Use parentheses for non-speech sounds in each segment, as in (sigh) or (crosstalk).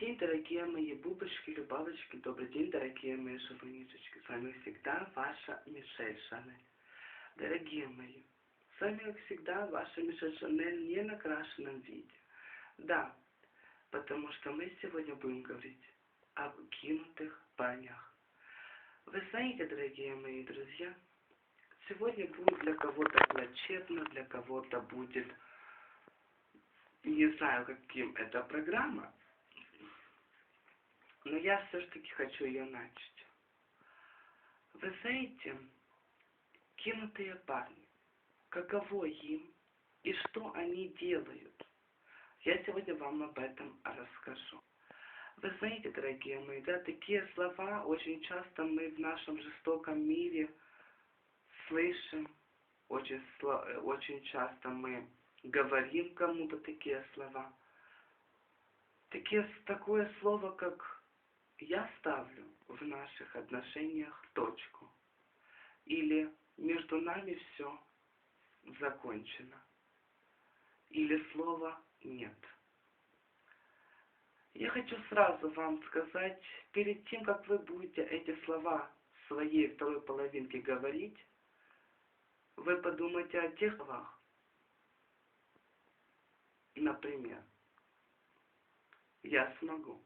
день, дорогие мои бубочки, любавочки, добрый день, дорогие мои шабунишечки. С вами всегда ваша Мишель Шанель. Дорогие мои, с вами, как всегда, ваша Мишель Шанель не накрашенном виде. Да, потому что мы сегодня будем говорить об кинутых парнях. Вы знаете, дорогие мои друзья, сегодня будет для кого-то плачевно, для кого-то будет, не знаю, каким это программа, но я все-таки хочу ее начать. Вы знаете, кинутые парни, каково им и что они делают, я сегодня вам об этом расскажу. Вы знаете, дорогие мои, да, такие слова очень часто мы в нашем жестоком мире слышим, очень, очень часто мы говорим кому-то такие слова. Такие, такое слово, как я ставлю в наших отношениях точку. Или между нами все закончено. Или слова нет. Я хочу сразу вам сказать, перед тем, как вы будете эти слова своей второй половинке говорить, вы подумайте о тех словах. Например, я смогу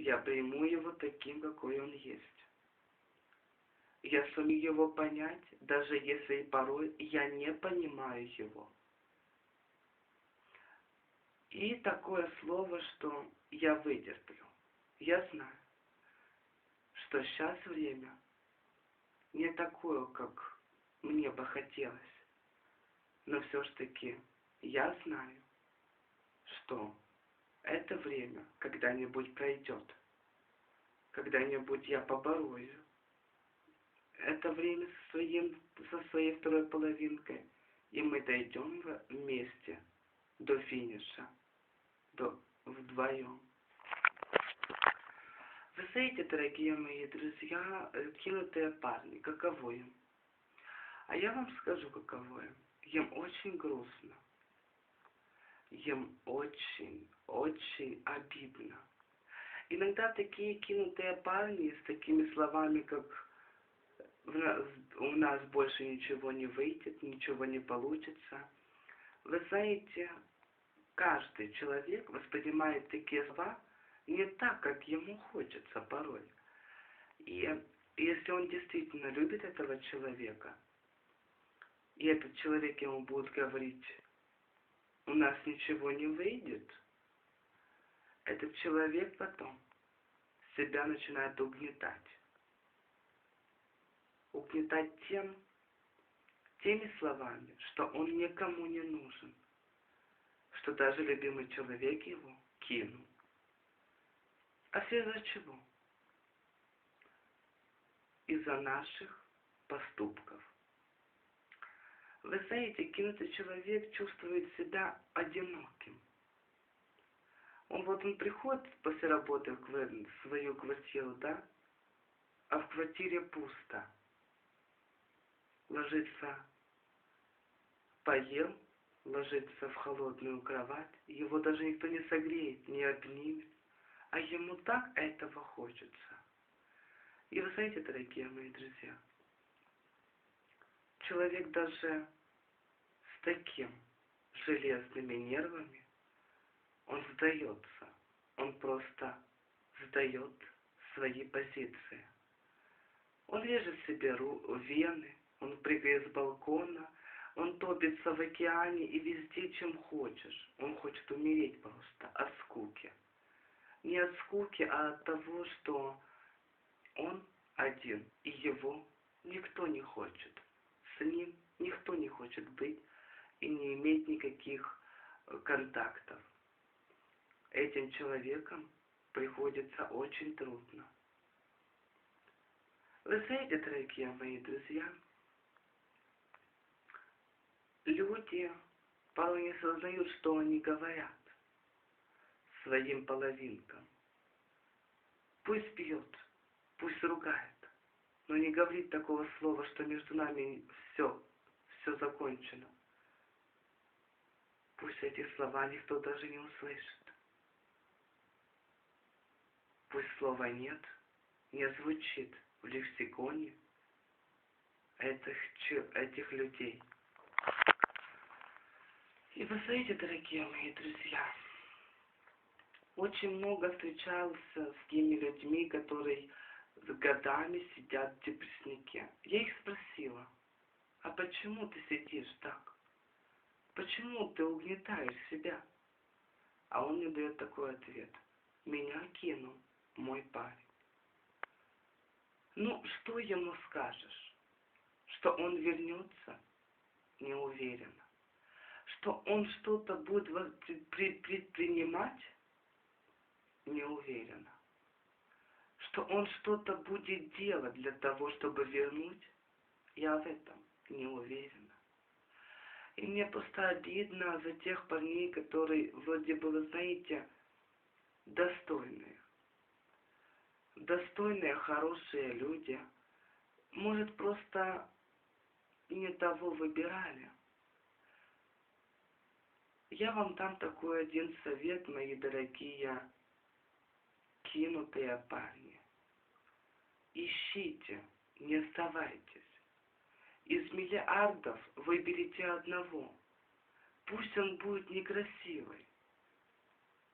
я приму его таким, какой он есть. Я сумею его понять, даже если порой я не понимаю его. И такое слово, что я вытерплю. Я знаю, что сейчас время не такое, как мне бы хотелось. Но все ж таки я знаю, что это время когда-нибудь пройдет. Когда-нибудь я поборою. Это время со, своим, со своей второй половинкой. И мы дойдем вместе до финиша. До, вдвоем. Вы знаете, дорогие мои друзья, кинутые парни, каково им? А я вам скажу, каково им. Им очень грустно им очень, очень обидно. Иногда такие кинутые парни с такими словами, как у нас больше ничего не выйдет, ничего не получится. Вы знаете, каждый человек воспринимает такие слова не так, как ему хочется порой. И если он действительно любит этого человека, и этот человек ему будет говорить у нас ничего не выйдет, этот человек потом себя начинает угнетать. Угнетать тем, теми словами, что он никому не нужен, что даже любимый человек его кинул. А все из-за чего? Из-за наших поступков. Вы знаете, кинутый человек чувствует себя одиноким. Он вот он приходит после работы в свою квартиру, да, а в квартире пусто. Ложится, поел, ложится в холодную кровать, его даже никто не согреет, не обнимет, а ему так этого хочется. И вы знаете, дорогие мои друзья, человек даже с таким железными нервами, он сдается, он просто сдает свои позиции. Он режет себе вены, он прыгает с балкона, он топится в океане и везде, чем хочешь. Он хочет умереть просто от скуки. Не от скуки, а от того, что он один, и его никто не хочет ним никто не хочет быть и не иметь никаких э, контактов. Этим человеком приходится очень трудно. Вы знаете, дорогие мои друзья, люди порой не сознают, что они говорят своим половинкам. Пусть бьет, пусть ругает, но не говорит такого слова, что между нами все, все закончено. – Пусть эти слова никто даже не услышит. пусть слова «нет» не звучит в лексиконе этих, этих людей. И знаете, дорогие мои друзья, очень много встречался с теми людьми, которые годами сидят в депресснике. Я их спросила, а почему ты сидишь так? Почему ты угнетаешь себя? А он мне дает такой ответ. Меня кинул мой парень. Ну, что ему скажешь? Что он вернется? Не уверена. Что он что-то будет предпринимать? Не уверена. Что он что-то будет делать для того, чтобы вернуть? Я в этом не уверена. И мне просто обидно за тех парней, которые вроде бы, вы знаете, достойные. Достойные, хорошие люди. Может, просто не того выбирали. Я вам дам такой один совет, мои дорогие кинутые парни. Ищите, не оставайтесь. Из миллиардов выберите одного. Пусть он будет некрасивый.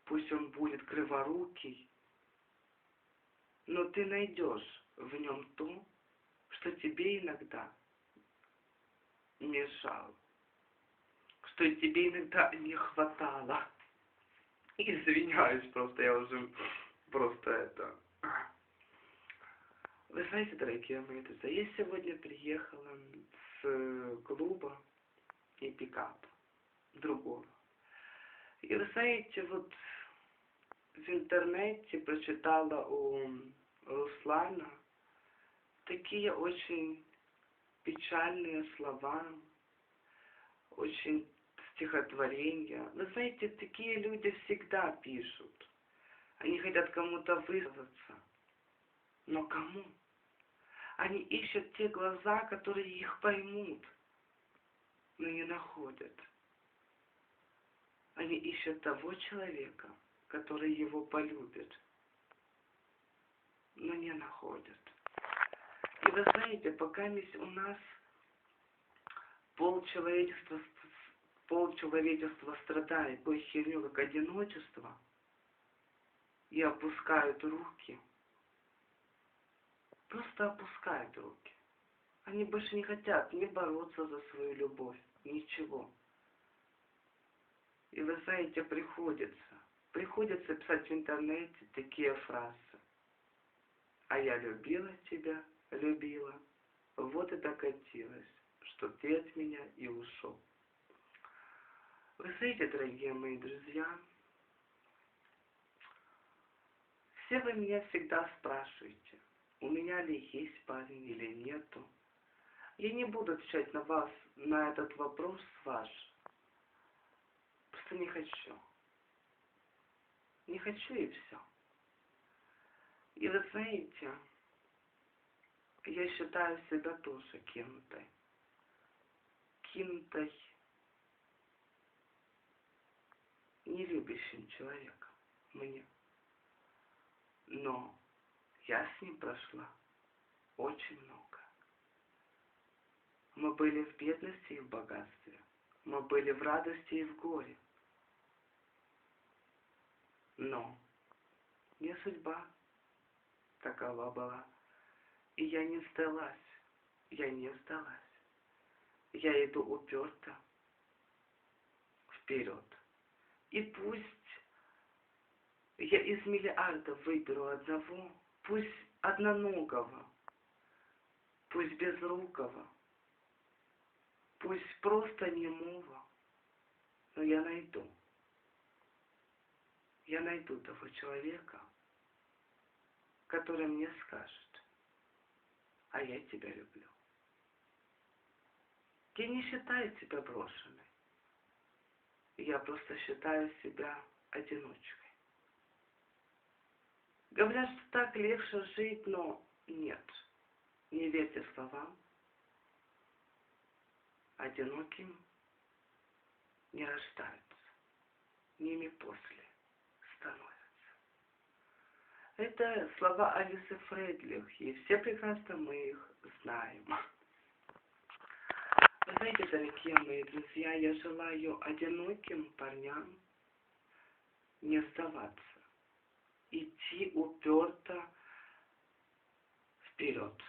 Пусть он будет криворукий. Но ты найдешь в нем то, что тебе иногда мешало что тебе иногда не хватало. Извиняюсь, просто я уже просто это... Вы знаете, дорогие мои друзья, я сегодня приехала с клуба и пикапа другого. И вы знаете, вот в интернете прочитала у Руслана такие очень печальные слова, очень стихотворения. Вы знаете, такие люди всегда пишут. Они хотят кому-то высказаться. Но кому? Они ищут те глаза, которые их поймут, но не находят. Они ищут того человека, который его полюбит, но не находят. И вы знаете, пока у нас пол человечества страдает такой херню, как одиночество, и опускают руки. Просто опускают руки. Они больше не хотят не бороться за свою любовь, ничего. И вы знаете, приходится, приходится писать в интернете такие фразы. А я любила тебя, любила, вот и докатилась, что ты от меня и ушел. Вы знаете, дорогие мои друзья, все вы меня всегда спрашиваете, у меня ли есть парень или нету. Я не буду отвечать на вас, на этот вопрос ваш. Просто не хочу. Не хочу и все. И вы знаете, я считаю себя тоже кинутой. Кинутой нелюбящим человеком мне. Но я с ним прошла очень много. Мы были в бедности и в богатстве. Мы были в радости и в горе. Но не судьба такова была. И я не сдалась. Я не сдалась. Я иду уперто вперед. И пусть я из миллиардов выберу одного, пусть одноногого, пусть безрукого, пусть просто немого, но я найду. Я найду того человека, который мне скажет, а я тебя люблю. Я не считаю тебя брошенной. Я просто считаю себя одиночкой. Говорят, что так легче жить, но нет. Не верьте словам. Одиноким не рождаются. Ними после становятся. Это слова Алисы Фредлих, и все прекрасно мы их знаем. Вы знаете, дорогие мои друзья, я желаю одиноким парням не сдаваться, идти уперто вперед.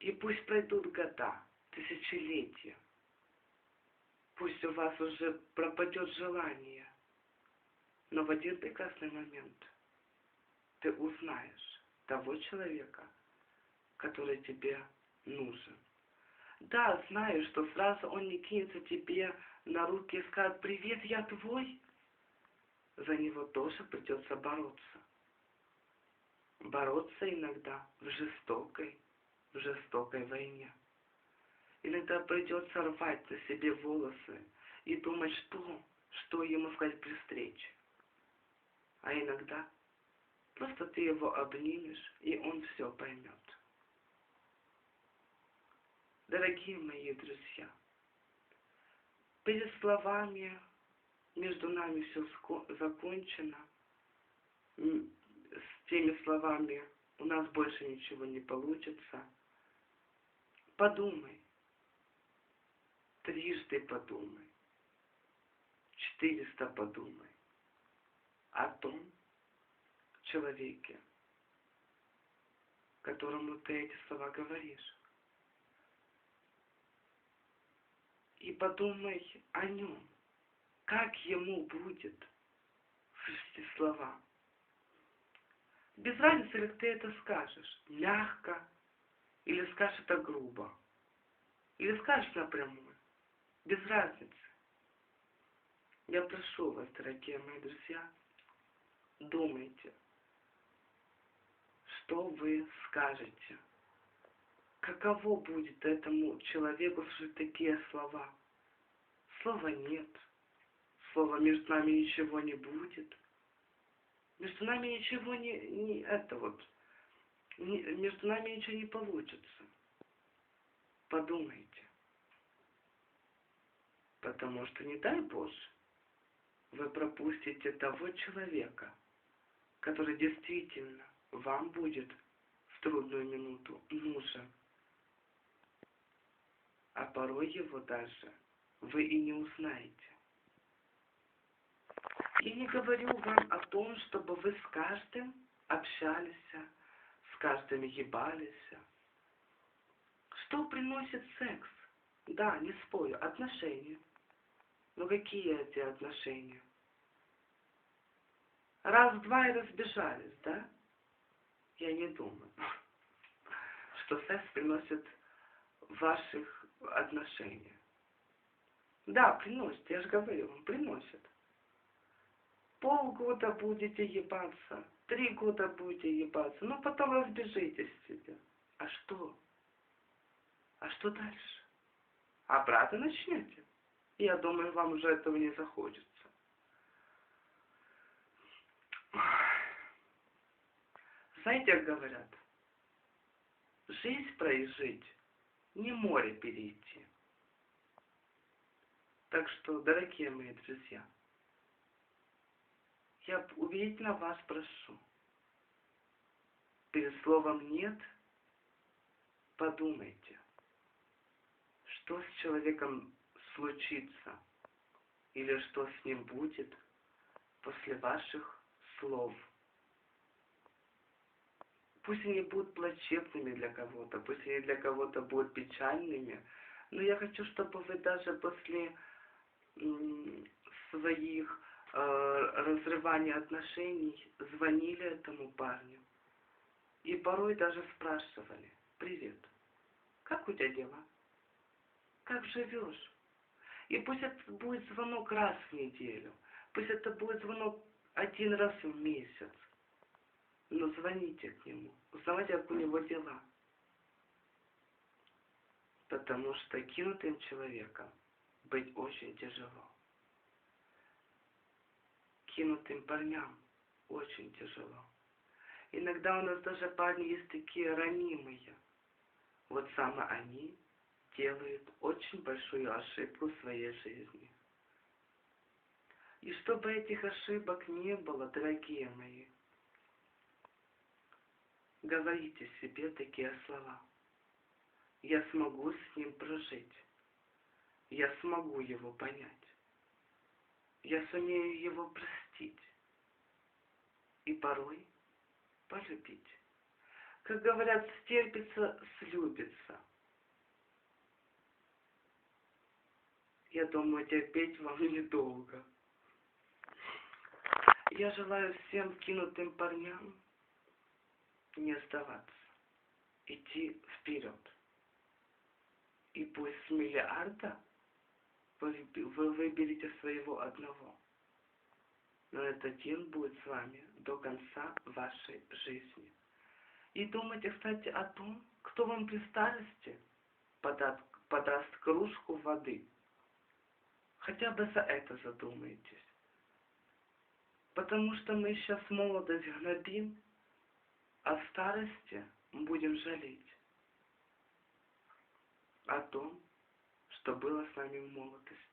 И пусть пройдут года, тысячелетия, пусть у вас уже пропадет желание, но в один прекрасный момент ты узнаешь того человека, который тебе нужен. Да, знаю, что сразу он не кинется тебе на руки и скажет «Привет, я твой». За него тоже придется бороться. Бороться иногда в жестокой, в жестокой войне. Иногда придется рвать на себе волосы и думать, что, что ему сказать при встрече. А иногда просто ты его обнимешь, и он все поймет. Дорогие мои друзья, перед словами между нами все закончено, с теми словами у нас больше ничего не получится. Подумай, трижды подумай, четыреста подумай о том человеке, которому ты эти слова говоришь. И подумай о нем, как ему будет эти слова. Без разницы, как ты это скажешь, мягко, или скажешь это грубо, или скажешь напрямую, без разницы. Я прошу вас, дорогие мои друзья, думайте, что вы скажете. Каково будет этому человеку слушать такие слова? Слова нет. Слова между нами ничего не будет. Между нами ничего не, не это вот, не, между нами ничего не получится. Подумайте. Потому что, не дай Боже, вы пропустите того человека, который действительно вам будет в трудную минуту нужен. А порой его даже вы и не узнаете. Я не говорю вам о том, чтобы вы с каждым общались, с каждым ебались. Что приносит секс? Да, не спорю, отношения. Но какие эти отношения? Раз-два и разбежались, да? Я не думаю, (laughs) что секс приносит ваших отношения. Да, приносит, я же говорю вам, приносит. Полгода будете ебаться, три года будете ебаться, но потом разбежитесь себе. А что? А что дальше? Обратно начнете? Я думаю, вам уже этого не захочется. Знаете, как говорят? Жизнь прожить, не море перейти. Так что, дорогие мои друзья, я убедительно вас прошу, перед словом «нет» подумайте, что с человеком случится или что с ним будет после ваших слов. Пусть они будут плачевными для кого-то, пусть они для кого-то будут печальными, но я хочу, чтобы вы даже после своих э, разрываний отношений звонили этому парню. И порой даже спрашивали, привет, как у тебя дела? Как живешь? И пусть это будет звонок раз в неделю, пусть это будет звонок один раз в месяц. Но звоните к нему, узнавайте, как у него дела. Потому что кинутым человеком быть очень тяжело. Кинутым парням очень тяжело. Иногда у нас даже парни есть такие ранимые. Вот самые они делают очень большую ошибку в своей жизни. И чтобы этих ошибок не было, дорогие мои, говорите себе такие слова. Я смогу с ним прожить. Я смогу его понять. Я сумею его простить. И порой полюбить. Как говорят, стерпится, слюбится. Я думаю, терпеть вам (laughs) недолго. Я желаю всем кинутым парням не сдаваться, идти вперед. И пусть с миллиарда вы выберете своего одного. Но этот один будет с вами до конца вашей жизни. И думайте, кстати, о том, кто вам при старости подаст, подаст кружку воды. Хотя бы за это задумайтесь. Потому что мы сейчас молодость гнобим, а в старости будем жалеть о том, что было с нами в молодости.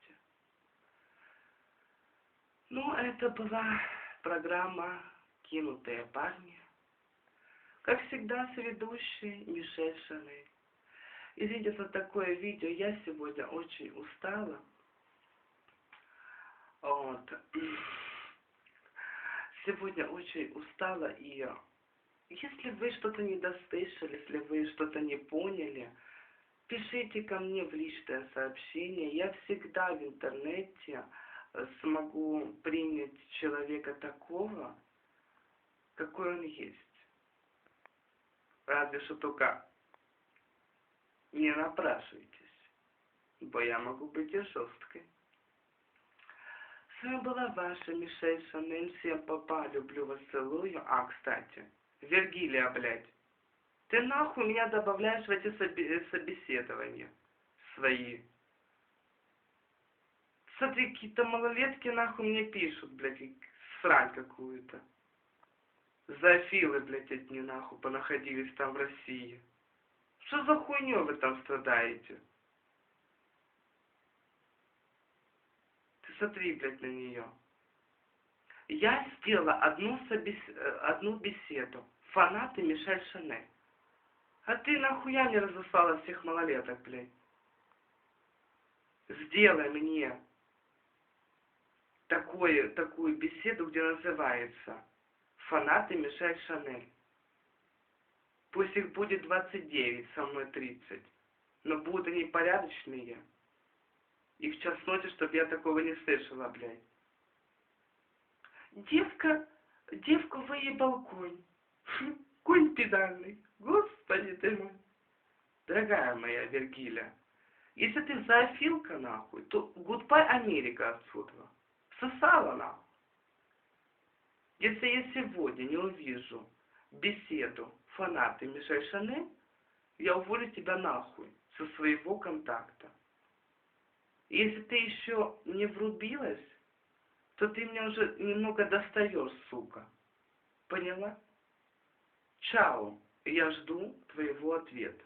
Ну, это была программа «Кинутые парни». Как всегда, с ведущей Мишель Шанель. Извините за такое видео, я сегодня очень устала. Вот. (clears throat) Сегодня очень устала, и если вы что-то не дослышали, если вы что-то не поняли, пишите ко мне в личное сообщение. Я всегда в интернете смогу принять человека такого, какой он есть. Разве что только не напрашивайтесь, бо я могу быть и жесткой. С вами была ваша Мишель Шанель. Всем папа, люблю вас, целую. А, кстати, Вергилия, блядь. Ты нахуй меня добавляешь в эти собеседования свои. Смотри, какие-то малолетки нахуй мне пишут, блядь, срань какую-то. Зоофилы, блядь, одни нахуй понаходились там в России. Что за хуйню вы там страдаете? Ты смотри, блядь, на нее. Я сделала одну, собес... Э, одну беседу. Фанаты Мишель Шанель. А ты нахуя не разослала всех малолеток, блядь? Сделай мне такое, такую беседу, где называется «Фанаты Мишель Шанель». Пусть их будет 29, со мной 30. Но будут они порядочные. И в час ночи, чтобы я такого не слышала, блядь. Девка, девку выебал конь. Конь педальный. Господи ты мой. Дорогая моя Вергилия, если ты зоофилка нахуй, то гудбай Америка отсюда. Сосала нахуй. Если я сегодня не увижу беседу фанаты Мишель Шанель, я уволю тебя нахуй со своего контакта. Если ты еще не врубилась, то ты меня уже немного достаешь, сука. Поняла? Чао. Я жду твоего ответа.